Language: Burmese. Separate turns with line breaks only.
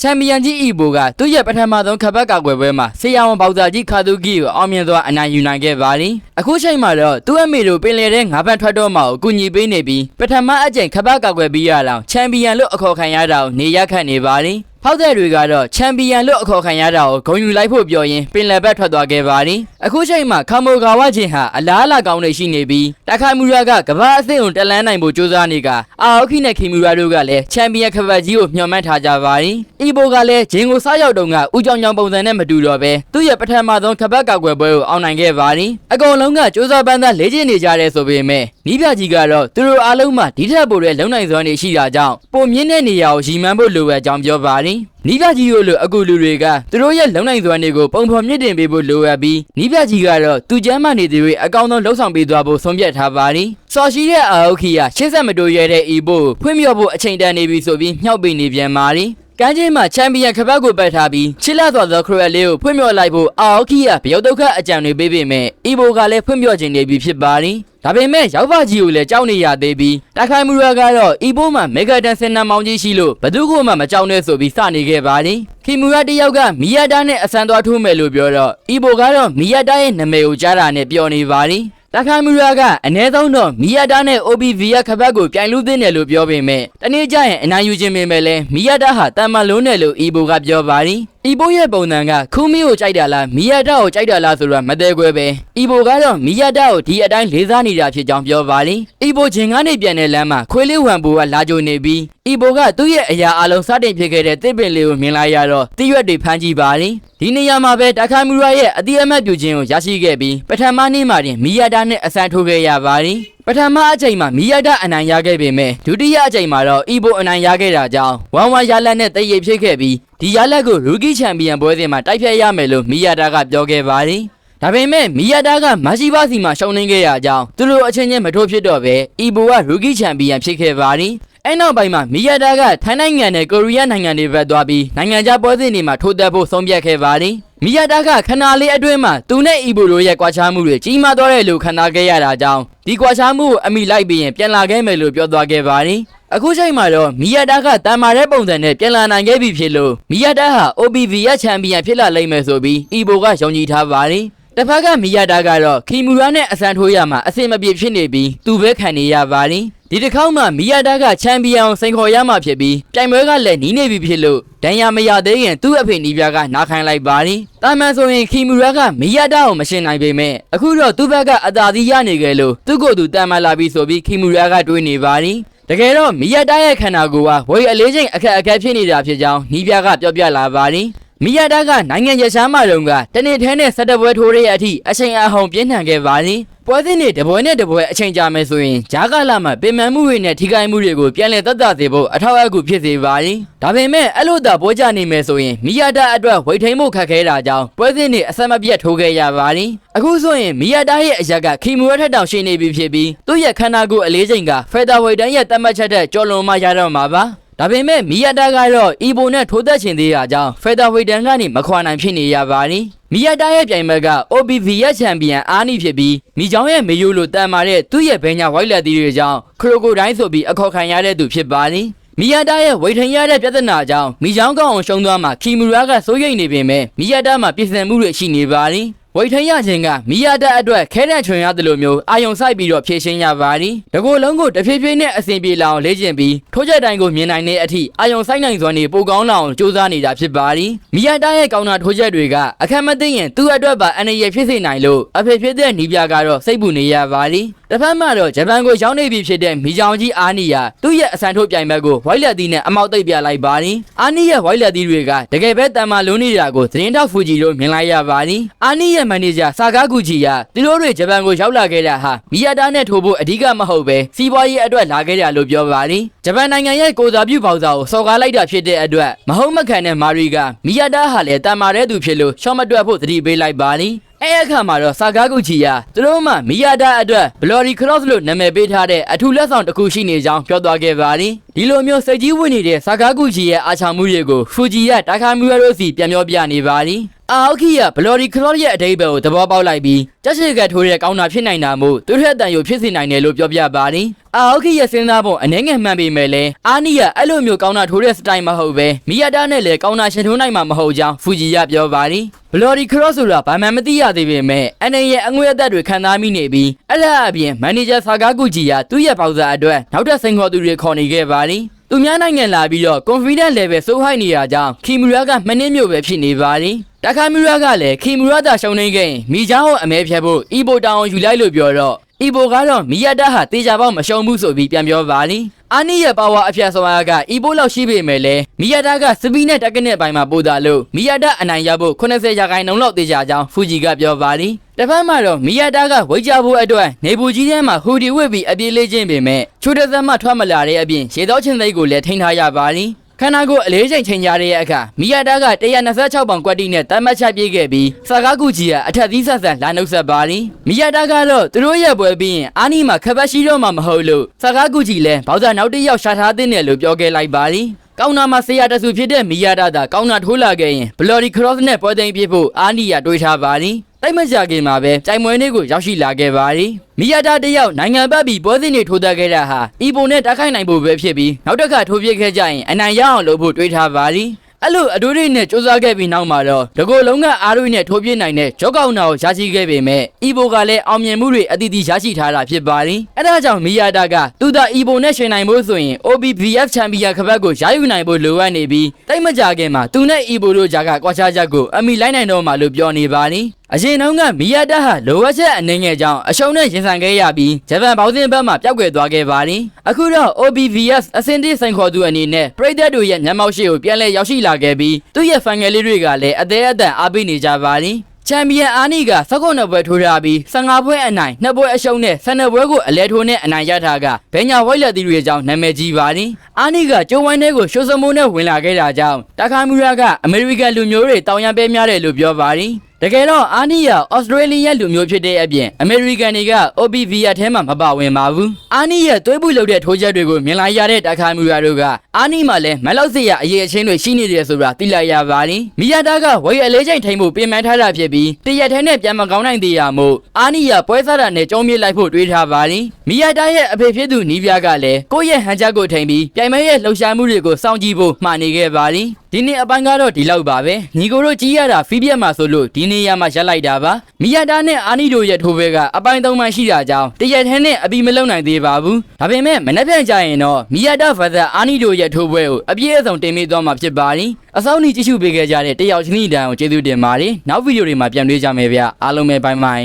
ချန်ပီယံကြီးအီဘိုကသူ့ရဲ့ပထမဆုံးခပတ်ကာကွယ်ပွဲမှာဆေးရဝန်ပေါက်သားကြီးခါတူကီကိုအောင်မြင်စွာအနိုင်ယူနိုင်ခဲ့ပါသည်အခုချိန်မှာတော့သူ့အမေတို့ပင်လယ်ထဲငါးပတ်ထွက်တော့မှကိုကူညီပေးနေပြီးပထမအကြိမ်ခပတ်ကာကွယ်ပြီးရအောင်ချန်ပီယံလို့အခေါ်ခံရတာကိုနေရခတ်နေပါသည် ဖောက်တဲ့တွေကတော့ချန်ပီယံလို့အခေါ်ခံရတာကိုဂုဏ်ယူလိုက်ဖို့ပြောရင်းပင်လယ်ဘက်ထွက်သွားခဲ့ပါသည်အခုချိန်မှာခါမိုဂါဝချင်းဟာအလားအလာကောင်းနေရှိနေပြီးတခိုင်မူရာကကမ္ဘာအဆင့်ကိုတက်လန်းနိုင်ဖို့ကြိုးစားနေကအာအောက်ခိနဲ့ခီမူရာတို့ကလည်းချန်ပီယံခပတ်ကြီးကိုမျှော်မှန်းထားကြပါသည်အီဘိုကလည်းဂျင်းကိုစားရောက်တုန်းကဥကြောင်ကြောင်ပုံစံနဲ့မတူတော့ပဲသူ့ရဲ့ပထမဆုံးခပတ်ကောက်ွယ်ပွဲကိုအောင်နိုင်ခဲ့ပါသည်အကုန်လုံးကကြိုးစားပန်းသားလေ့ကျင့်နေကြတဲ့ဆိုပေမဲ့နီးပြကြီးကတော့သူတို့အားလုံးမှာဒီထက်ပိုတဲ့လုံနိုင်စွမ်းတွေရှိတာကြောင့်ပုံမြင့်တဲ့နေရာကိုရီမှန်းဖို့လိုပဲကြောင်းပြောပါသည်နီးပြကြီးတို့လိုအခုလူတွေကသူတို့ရဲ့လုံနိုင်စွမ်းတွေကိုပုံဖော်မြင့်တင်ပေးဖို့လိုအပ်ပြီးနီးပြကြီးကတော့သူကျမ်းမာနေသူတွေအကောင်းဆုံးလှုပ်ဆောင်ပေးသွားဖို့ဆုံးဖြတ်ထားပါသည်စော်ရှိတဲ့အာဟုတ်ခီကရှင်းဆက်မတိုးရဲတဲ့အီဘိုဖွင့်မြော်ဖို့အချိန်တန်နေပြီဆိုပြီးမြှောက်ပေးနေပြန်ပါသည် ကမ်းခြေမှာချန်ပီယံခပတ်ကိုပတ်ထားပြီးချစ်လက်သွားသောခရက်လေးကိုဖွင့်မြော်လိုက်ဖို့အာဟုတ်ခီကဗယုတ်ဒုက္ခအကြံတွေပေးပေမဲ့အီဘိုကလည်းဖွင့်မြော်ခြင်းနေပြီဖြစ်ပါသည်ဒါပေမဲ့ရောက်ပါကြီးကိုလည်းကြောက်နေရသေးပြီးတခိုင်မူရာကတော့အီဘိုမှာမေဂါတန်စင်နာမောင်ကြီးရှိလို့ဘသူကမှမကြောက်နဲ့ဆိုပြီးစနေခဲ့ပါသည်ခီမူရာတယောက်ကမီယာတာနဲ့အဆန်သွားထိုးမယ်လို့ပြောတော့အီဘိုကတော့မီယာတာရဲ့နာမည်ကိုကြားတာနဲ့ပြောနေပါသည် တခိုင်မူရာကအ ਨੇ ဆုံးတော့မီယာတာနဲ့ OBV ရခပတ်ကိုပြိုင်လူသင်းတယ်လို့ပြောပေမဲ့တနေ့ကျရင်အနိုင်ယူခြင်းပင်ပဲလဲမီယာတာဟာတန်မလုံးတယ်လို့အီဘိုကပြောပါသည် အီဘိုရဲ့ပုံစံကခူမီကိုကြိုက်တာလားမီယာတာကိုကြိုက်တာလားဆိုတာမသေးခွဲပဲအီဘိုကတော့မီယာတာကိုဒီအတိုင်းလေးစားနေတာဖြစ်ကြောင်းပြောပါသည်အီဘိုဂျင်ကနေပြန်တဲ့လမ်းမှာခွေးလေးဝမ်ဘူကလာကြိုနေပြီးအီဘိုကသူ့ရဲ့အရာအလုံးစတင်ဖြစ်ခဲ့တဲ့တစ်ပင်လေးကိုမြင်လိုက်ရတော့တိရွက်တွေဖမ်းကြည့်ပါသည်ဒီနေရာမှာပဲတခိုင်မူရာရဲ့အတိအမှတ်ပြုခြင်းကိုရရှိခဲ့ပြီးပထမနေ့မှာတင်မီယာတာနဲ့အဆန်ထိုးခဲ့ရပါသည်ပထမအချိန်မှာမီယာတာအနိုင်ရခဲ့ပေမဲ့ဒုတိယအချိန်မှာတော့အီဘိုအနိုင်ရခဲ့တာကြောင့်ဝမ်ဝမ်ရလက်နဲ့တည်ရဖြစ်ခဲ့ပြီး ဒီရလက်ကိုရူကီချန်ပီယံပွဲစဉ်မှာတိုက်ဖြတ်ရမယ်လို့မီယာတာကပြောခဲ့ပါသည်ဒါပေမဲ့မီယာတာကမရှိပါစီမှာရှုံးနေခဲ့ရကြောင်းသူတို့အချင်းချင်းမထိုးဖြစ်တော့ပဲအီဘိုကရူကီချန်ပီယံဖြစ်ခဲ့ပါသည်အဲ့နောက်ပိုင်းမှာမီယာတာကထိုင်းနိုင်ငံနဲ့ကိုရီးယားနိုင်ငံတွေဘက်သွားပြီးနိုင်ငံခြားပွဲစဉ်တွေမှာထိုးသက်ဖို့ဆုံးဖြတ်ခဲ့ပါသည်မီယာတာကခဏလေးအတွင်းမှာသူနဲ့အီဘိုတို့ရဲ့ကွာခြားမှုတွေကြီးမားသွားတယ်လို့ခန္ဓာခဲ့ရတာကြောင့်ဒီကွာခြားမှုကိုအမိလိုက်ပြီးရင်ပြန်လာခဲ့မယ်လို့ပြောသွားခဲ့ပါသည် အခုချိန်မှာတော့မီယာတာကတန်မာတဲ့ပုံစံနဲ့ပြန်လာနိုင်ခဲ့ပြီဖြစ်လို့မီယာတာဟာ OBV ရဲ့ချန်ပီယံဖြစ်လာလိမ့်မယ်ဆိုပြီးအီဘိုကယုံကြည်ထားပါသည်တစ်ဖက်ကမီယာတာကတော့ခီမူရာနဲ့အဆန်ထိုးရမှာအဆင်မပြေဖြစ်နေပြီးသူပဲခံနေရပါသည်ဒီတစ်ခေါက်မှမီယာတာကချန်ပီယံကိုစိန်ခေါ်ရမှာဖြစ်ပြီးပြိုင်ပွဲကလည်းနီးနေပြီဖြစ်လို့ဒဏ်ရာမရသေးရင်သူ့အဖေနီးပြားကနားခိုင်းလိုက်ပါသည်တာမန်ဆိုရင်ခီမူရာကမီယာတာကိုမရှင်းနိုင်ပေမဲ့အခုတော့သူ့ဘက်ကအသာစီးရနေကြလို့သူ့ကိုယ်သူတန်မလာပြီဆိုပြီးခီမူရာကတွေးနေပါသည် တကယ်တော့မီယာတာရဲ့ခန္ဓာကိုယ်ကဝေအလေးချိန်အခက်အခဲဖြစ်နေတာဖြစ်ကြောင်းနီးပြားကပြောပြလာပါသည်မီယာတာကနိုင်ငံရရှားမှတုန်းကတနေ့ထဲနဲ့ဆက်တပွဲထိုးတဲ့အထိအချိန်အဟုန်ပြင်းထန်ခဲ့ပါသည် ပွဲစဉ်တွေတပွဲနဲ့တပွဲအချိန်ကြာမယ်ဆိုရင်ဂျားကာလာမှာပင်ပန်းမှုတွေနဲ့ထိခိုက်မှုတွေကိုပြန်လည်သက်သာစေဖို့အထောက်အကူဖြစ်စေပါသည်ဒါပေမဲ့အဲ့လိုသာပွဲကြနေမယ်ဆိုရင်မီယာတာအတွက်ဝိတ်ထိန်မှုခက်ခဲတာကြောင့်ပွဲစဉ်တွေအဆက်မပြတ်ထိုးခဲ့ရပါသည်အခုဆိုရင်မီယာတာရဲ့အရက်ကခီမူရထက်တောင်ရှိနေပြီဖြစ်ပြီးသူ့ရဲ့ခန္ဓာကိုယ်အလေးချိန်ကဖက်တာဝိတ်တန်းရဲ့တတ်မှတ်ချက်တဲ့ကျော်လွန်မှရတော့မှာပါ ဒါပေမဲ့မီယာတာကတော့အီဘိုနဲ့ထိုးသက်ချင်သေးတာကြောင့်ဖက်တာဝိတ်တန်ကနေမခွာနိုင်ဖြစ်နေရပါသည်မီယာတာရဲ့ပြိုင်ဘက်က OBV ရဲ့ချန်ပီယံအာနီဖြစ်ပြီးမိချောင်းရဲ့မေယိုလိုတန်မာတဲ့သူ့ရဲ့ဘဲညာဝိုက်လက်သီးတွေကြောင့်ခရိုကိုဒိုင်းဆိုပြီးအခေါ်ခံရတဲ့သူဖြစ်ပါသည်မီယာတာရဲ့ဝိတ်ထင်ရတဲ့ပြဿနာကြောင့်မိချောင်းကောင်းအောင်ရှုံးသွားမှာခီမူရာကစိုးရိမ်နေပေမဲ့မီယာတာမှာပြည်စံမှုတွေရှိနေပါသည် ဝိတ်ထင်ရခြင်းကမီယာတာအတွက်ခဲတဲ့ချွန်ရတယ်လို့မျိုးအာယုံဆိုင်ပြီးတော့ဖြည့်ရှင်းရပါသည်တကူလုံးကိုတဖြည်းဖြည်းနဲ့အစဉ်ပြေလာအောင်လေ့ကျင့်ပြီးထိုးချက်တိုင်းကိုမြင်နိုင်တဲ့အထိအာယုံဆိုင်နိုင်စွမ်းနေပိုကောင်းလာအောင်ကြိုးစားနေတာဖြစ်ပါသည်မီယာတာရဲ့ကောင်းတာထိုးချက်တွေကအခက်မသိရင်သူ့အတွက်ပါအနေရဖြစ်စေနိုင်လို့အဖေဖြစ်တဲ့နီးပြကတော့စိတ်ပူနေရပါသည်တစ်ဖက်မှာတော့ဂျပန်ကိုရောက်နေပြီဖြစ်တဲ့မီချောင်ကြီးအာနီယာသူ့ရဲ့အဆန်ထုတ်ပြိုင်ဘက်ကိုဝိုက်လက်သီးနဲ့အမောက်သိပ်ပြလိုက်ပါသည်အာနီရဲ့ဝိုက်လက်သီးတွေကတကယ်ပဲတန်မာလုံးနေတာကိုသတင်းထောက်ဖူဂျီတို့မြင်လိုက်ရပါသည်အာနီရဲ့မန်နေဂျာဆာကာဂူဂျီကသူတို့တွေဂျပန်ကိုရောက်လာခဲ့တာဟာမီယာတာနဲ့ထိုးဖို့အဓိကမဟုတ်ပဲစီးပွားရေးအတွက်လာခဲ့ကြလို့ပြောပါသည်ဂျပန်နိုင်ငံရဲ့ကိုစားပြုပေါစာကိုစော်ကားလိုက်တာဖြစ်တဲ့အတွက်မဟုတ်မခံတဲ့မာရီကမီယာတာဟာလည်းတန်မာတဲ့သူဖြစ်လို့ရှော့မတွက်ဖို့သတိပေးလိုက်ပါသည် အဲ့အခါမှာတော့ဆာကာဂုချီကသူတို့မှမီယာတာအတွက်ဘလော်ရီခရော့စ်လို့နာမည်ပေးထားတဲ့အထူးလက်ဆောင်တစ်ခုရှိနေကြောင်းပြောသွားခဲ့ပါသည်ဒီလိုမျိုးစိတ်ကြီးဝင်နေတဲ့ဆာကာဂုချီရဲ့အာချာမှုတွေကိုဖူဂျီကတာခါမူရတို့စီပြန်ပြောပြနေပါသည်အာအိုခီကဘလော်ဒီခလော့ရဲ့အတိတ်ဘယ်ကိုသဘောပေါက်လိုက်ပြီးတက်ရှိကထိုးတဲ့ကောင်းတာဖြစ်နိုင်တာမို့သူထက်အတန်ရုပ်ဖြစ်စေနိုင်တယ်လို့ပြောပြပါတယ်အာအိုခီရဲ့စဉ်းစားပုံအနေငယ်မှန်ပေမဲ့လည်းအာနီကအဲ့လိုမျိုးကောင်းတာထိုးတဲ့စတိုင်မဟုတ်ပဲမီယာတာနဲ့လည်းကောင်းတာရှင်ထိုးနိုင်မှာမဟုတ်ကြောင်းဖူဂျီကပြောပါတယ်ဘလော်ဒီခလော့ဆိုတာဘာမှမသိရသေးပေမဲ့အနေရဲ့အငွေအသက်တွေခံစားမိနေပြီးအဲ့ဒါအပြင်မန်နေဂျာဆာကာကူဂျီကသူ့ရဲ့ပေါက်စာအတွက်နောက်ထပ်စိန်ခေါ်သူတွေခေါ်နေခဲ့ပါတယ်သူများနိုင်ငံလာပြီးတော့ confidence level စိုးဟိုက်နေရကြောင်းခီမူရာကမနှင်းမျိုးပဲဖြစ်နေပါတယ် တခါမူရာကလည်းခီမူရာသာရှုံနေခဲ့ရင်မိချောင်းကိုအမဲဖြတ်ဖို့အီဘိုတောင်ကိုယူလိုက်လို့ပြောတော့အီဘိုကတော့မီယာတာဟာတေချာပေါက်မရှုံဘူးဆိုပြီးပြန်ပြောပါလိအာနီရဲ့ပါဝါအဖျက်ဆောင်ရကအီဘိုလောက်ရှိပေမဲ့လည်းမီယာတာကစပီနဲ့တက်ကနက်ပိုင်းမှာပို့တာလို့မီယာတာအနိုင်ရဖို့80ရာခိုင်နှုန်းလောက်တေချာကြောင်းဖူဂျီကပြောပါလိတစ်ဖက်မှာတော့မီယာတာကဝိတ်ကြဖို့အတွက်နေပူကြီးထဲမှာဟူဒီဝစ်ပြီးအပြေးလေးချင်းပေမဲ့ချိုးတဲ့သက်မှထွက်မလာတဲ့အပြင်ရေတော့ချင်းသိန်းကိုလည်းထိန်းထားရပါလိ ခန္ဓာကိုယ်အလေးချိန်ချိန်ကြတဲ့အခါမီယာတာက126ပေါင်ကွက်တိနဲ့တမ်းမတ်ချပြေးခဲ့ပြီးဆာကာကူဂျီကအထက်သီးဆက်ဆက်လာနှုတ်ဆက်ပါလိမီယာတာကတော့သူတို့ရဲ့ပွဲပြီးရင်အာနီမှာခပတ်ရှိတော့မှမဟုတ်လို့ဆာကာကူဂျီလည်းဘောက်စာနောက်တစ်ယောက်ရှာထားတဲ့နယ်လို့ပြောခဲ့လိုက်ပါလိ ကောင်းနာမှာဆရာတဆူဖြစ်တဲ့မီယာတာသာကောင်းနာထိုးလာခဲ့ရင်ဘလော်ဒီခရော့နဲ့ပွဲသိမ်းပြဖို့အာနီယာတွေးထားပါလိတိုက်မကြခင်မှာပဲကြိုင်မွေနေ့ကိုရောက်ရှိလာခဲ့ပါသည်။မီယာတာတယောက်နိုင်ငံပတ်ပြီးပွဲစဉ်တွေထိုးသက်ခဲ့တာဟာအီပုံနဲ့တိုက်ခိုက်နိုင်ဖို့ပဲဖြစ်ပြီးနောက်တစ်ခါထိုးပြစ်ခဲ့ကြရင်အနိုင်ရအောင်လုပ်ဖို့တွေးထားပါသည်။ အဲ့လိုအတူတူနဲ့စူးစမ်းခဲ့ပြီးနောက်မှာတော့တကိုယ်လုံးကအားတွေနဲ့ထိုးပြစ်နိုင်တဲ့ဂျော့ကောင်နာကိုရရှိခဲ့ပေမဲ့အီဘိုကလည်းအောင်မြင်မှုတွေအသီးသီးရရှိထားတာဖြစ်ပါသည်။အဲ့ဒါကြောင့်မီယာတာကသူသာအီဘိုနဲ့ရှင်နိုင်ဖို့ဆိုရင် OBBF ချန်ပီယံခပတ်ကိုရယူနိုင်ဖို့လိုအပ်နေပြီးတိတ်မကြခင်မှာသူနဲ့အီဘိုတို့ကြားကကွာခြားချက်ကိုအမီလိုက်နိုင်တော့မှလို့ပြောနေပါသည်။ အရင်တုန်းကမီယာတာဟာလိုအပ်ချက်အနေငယ်ကြောင့်အရှုံးနဲ့ရင်ဆိုင်ခဲ့ရပြီးဂျပန်ဘောက်စင်ဘက်မှပျောက်ကွယ်သွားခဲ့ပါသည်။အခုတော့ OBVS အစင်တိစိန်ခေါ်သူအနေနဲ့ပရိသတ်တို့ရဲ့မျက်မှောက်ရှိကိုပြန်လည်ရောက်ရှိလာခဲ့ပြီးသူ့ရဲ့ဖန်ငယ်လေးတွေကလည်းအသေးအတန်အားပေးနေကြပါသည်။ချန်ပီယံအာနီကစကုတ်နှစ်ပွဲထိုးထားပြီး15ပွဲအနိုင်နှစ်ပွဲအရှုံးနဲ့12ပွဲကိုအလဲထိုးနဲ့အနိုင်ရထားကဘဲညာဝိုက်လက်သီးတွေကြောင့်နာမည်ကြီးပါသည်အာနီကကျိုးဝိုင်းထဲကိုရှိုးစမိုးနဲ့ဝင်လာခဲ့တာကြောင့်တခါမူရာကအမေရိကန်လူမျိုးတွေတောင်ရန်ပဲများတယ်လို့ပြောပါသည် တကယ်တော့အာနီယာဩစတြေးလျလူမျိုးဖြစ်တဲ့အပြင်အမေရိကန်တွေက OBVR ထဲမှာမပါဝင်ပါဘူးအာနီရဲ့သွေးပူလုပ်တဲ့ထိုးချက်တွေကိုမြင်လာရတဲ့တခါမူရာတို့ကအာနီမှာလည်းမလောက်စရာအရေးအချင်းတွေရှိနေတယ်ဆိုတာသိလိုက်ရပါတယ်မီယာတာကဝေအလေးချိန်ထိန်ဖို့ပြင်ပန်းထားတာဖြစ်ပြီးတရက်ထဲနဲ့ပြန်မကောင်းနိုင်သေးရမို့အာနီယာပွဲစားတာနဲ့ကြုံမြေလိုက်ဖို့တွေးထားပါတယ်မီယာတာရဲ့အဖေဖြစ်သူနီးပြားကလည်းကိုယ့်ရဲ့ဟန်ချက်ကိုထိန်ပြီးပြိုင်မဲရဲ့လှုပ်ရှားမှုတွေကိုစောင့်ကြည့်ဖို့မှာနေခဲ့ပါတယ် ဒီနေ့အပိုင်းကတော့ဒီလောက်ပါပဲညီကိုတို့ကြီးရတာဖီးပြက်မှာဆိုလို့ဒီနေရာမှာရက်လိုက်တာပါမီယာတာနဲ့အာနီတို့ရဲ့ထိုးဘဲကအပိုင်းသုံးပိုင်းရှိတာကြောင့်တရက်ထဲနဲ့အပြီးမလုံနိုင်သေးပါဘူးဒါပေမဲ့မနေ့ပြန်ကြရင်တော့မီယာတာဗဇာအာနီတို့ရဲ့ထိုးဘဲကိုအပြည့်အစုံတင်ပေးသွားမှာဖြစ်ပါတယ်အစောင်းကြီးကြည့်ရှုပေးခဲ့ကြတဲ့တယောက်ချင်းဤတန်ကိုကျေးဇူးတင်ပါတယ်နောက်ဗီဒီယိုတွေမှာပြန်တွေ့ကြမယ်ဗျအားလုံးပဲဘိုင်ဘိုင်